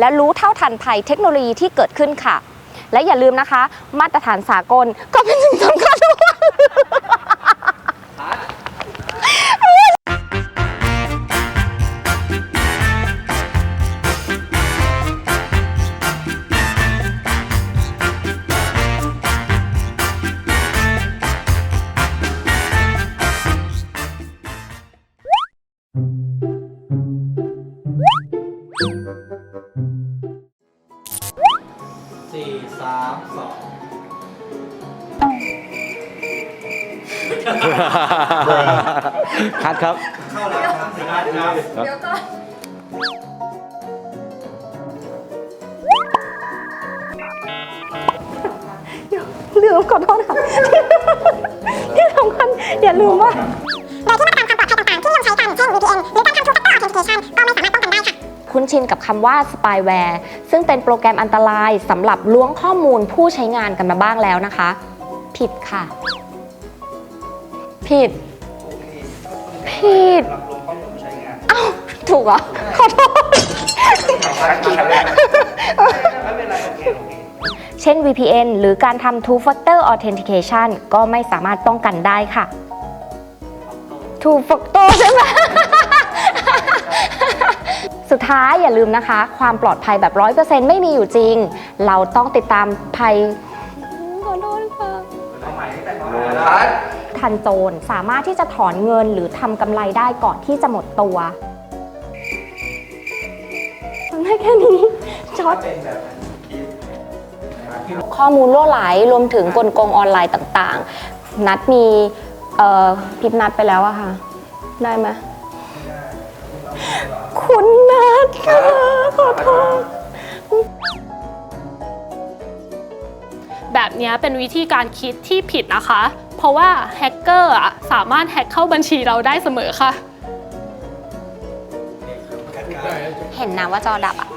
และรู้เท่าทันภัยเทคโนโลยีที่เกิดขึ้นค่ะ และอย่าลืมนะคะ มาตรฐานสากลก็เป็นสิ่งสำคัญด้วยามสองคัดครับ เข้าแล้วครับถึงได้ครับเดี๋ยวก่อนเดี๋ยวลืมขอโทษค่ะที่สำคัญอย่าลืมว่า คุ้นชินกับคำว่า spyware ซึ่งเป็นโปรแกรมอันตรายสำหรับล้วงข้อมูลผู้ใช้งานกันมาบ้างแล้วนะคะ ผิดค่ะ ผิด ผิดเอ้าถูกเหรอ ขอโทษ เช่น VPN หรือการทำ Two Factor Authentication ก็ไม่สามารถป้องกันได้ค่ะ Two Factor ใช่ไหม ท้ายอย่าลืมนะคะ ความปลอดภัยแบบ100%ไม่มีอยู่จริง เราต้องติดตามภัยขอโทษค่ะเอาใหม่ตั้งแต่ตอนนั้นทันโจรสามารถที่จะถอนเงินหรือทำกำไรได้ก่อนที่จะหมดตัวทำได้แค่นี้ช็อตเป็นแบบคิดข้อมูลล่วไหลรวมถึงกลโกงออนไลน์ต่างๆ นัดมีเอ่อพิมพ์นัดไปแล้วอะค่ะ ได้ไหมคุณ แบบนี้เป็นวิธีการคิดที่ผิดนะคะ เพราะว่าแฮกเกอร์สามารถแฮกเข้าบัญชีเราได้เสมอค่ะ เห็นนะว่าจอดับอะ